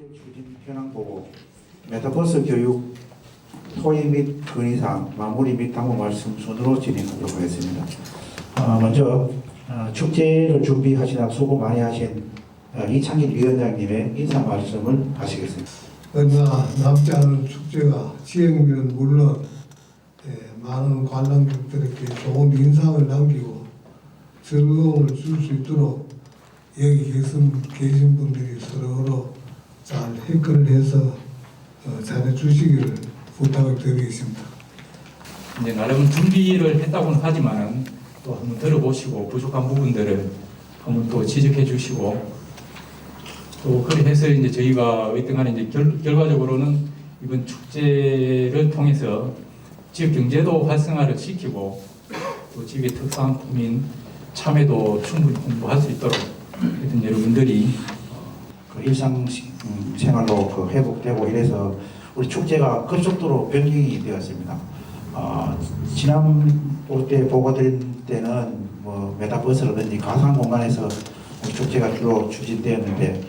축제 추진 현황 보고 메타버스 교육 토의 및 건의사항 마무리 및 당부 말씀 순으로 진행하도록 하겠습니다. 어, 먼저 어, 축제를 준비하시다 수고 많이 하신 어, 이창일 위원장님의 인사 말씀을 하시겠습니다. 얼마 남지 않은 축제가 시행비는 물론 예, 많은 관람객들에게 좋은 인상을 남기고 즐거움을 줄 수 있도록 여기 계신, 계신 분들이 서로서로 잘 해결을 해서 어, 잘해 주시기를 부탁을 드리겠습니다. 이제 나름 준비를 했다고는 하지만은 또 한번 들어보시고 부족한 부분들을 한번 또 지적해 주시고 또 그래 해서 이제 저희가 간에 이제 결, 결과적으로는 이번 축제를 통해서 지역 경제도 활성화를 시키고 또 지역의 특산품인 참외도 충분히 공부할 수 있도록 여러분들이 그 일상 시- 음, 생활로 그 회복되고 이래서 우리 축제가 급속도로 변경이 되었습니다. 어, 지난번 때 보고 드린 때는 뭐 메타버스라든지 가상 공간에서 축제가 주로 추진되었는데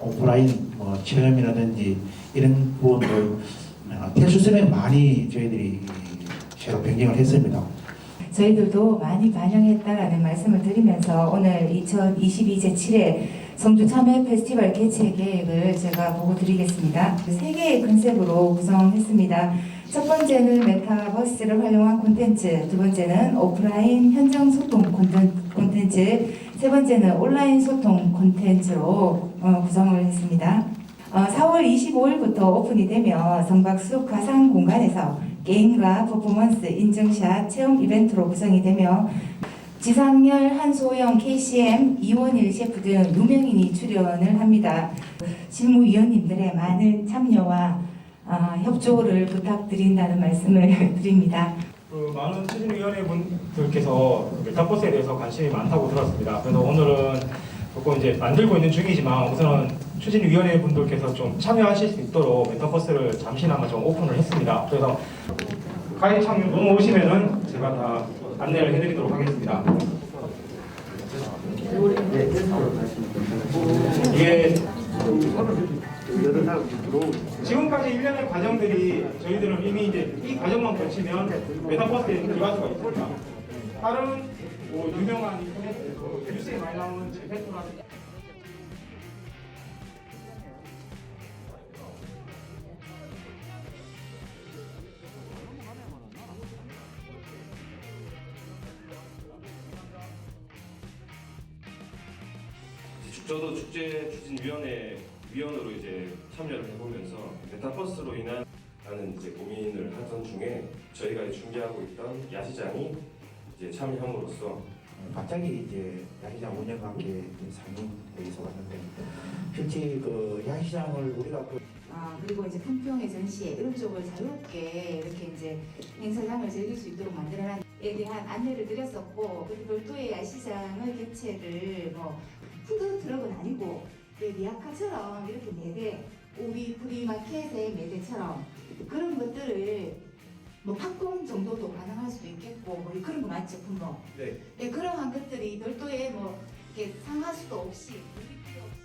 오프라인 뭐 체험이라든지 이런 부분들 어, 대수선에 많이 저희들이 새로 변경을 했습니다. 저희들도 많이 반영했다라는 말씀을 드리면서 오늘 2022 제7회 성주 참회 페스티벌 개최 계획을 제가 보고 드리겠습니다. 세 개의 컨셉으로 구성했습니다. 첫 번째는 메타버스를 활용한 콘텐츠, 두 번째는 오프라인 현장 소통 콘텐- 콘텐츠, 세 번째는 온라인 소통 콘텐츠로 어, 구성을 했습니다. 어, 4월 25일부터 오픈이 되며 성박숲 가상 공간에서 게임과 퍼포먼스, 인증샷, 체험 이벤트로 구성이 되며 지상렬, 한소영, KCM, 이원일 셰프 등 유명인이 출연을 합니다. 실무위원님들의 많은 참여와 아, 협조를 부탁드린다는 말씀을 드립니다. 그 많은 추진위원회 분들께서 메타버스에 대해서 관심이 많다고 들었습니다. 그래서 오늘은 조금 이제 만들고 있는 중이지만 우선은 추진위원회 분들께서 좀 참여하실 수 있도록 메타버스를 잠시나마 좀 오픈을 했습니다. 그래서 가입 창 넘어오시면은 제가 다 안내를 해드리도록 하겠습니다. 이게 지금까지 일련의 과정들이 저희들은 이미 이제 이 과정만 거치면 메타버스에 들어갈 수가 있습니다. 다른 뭐 유명한 인터넷 뭐 뉴스에 많이 나오는 제페토라든지 저도 축제 추진위원회 위원으로 이제 참여를 해보면서 메타버스로 인한 라는 이제 고민을 하던 중에 저희가 준비하고 있던 야시장이 이제 참여함으로써 갑자기 이제 야시장 운영관계 상임회에서 왔는데 실제 그 야시장을 우리가 그 아, 그리고 이제 품평회 전시회 이런 쪽을 자유롭게 이렇게 이제 행사장을 즐길 수 있도록 만들어놨에 대한 안내를 드렸었고 그리고 별도의 야시장의 개최를 뭐 푸드 트럭은 아니고 그 리아카처럼 이렇게 네대 우리 프리마켓의 네대처럼 그런 것들을 뭐 팝콘 정도도 가능할 수도 있겠고 뭐 그런 거 많죠 품목? 네. 네, 그러한 것들이 별도의 뭐 이렇게 상할 수도 없이 우리 필요 없이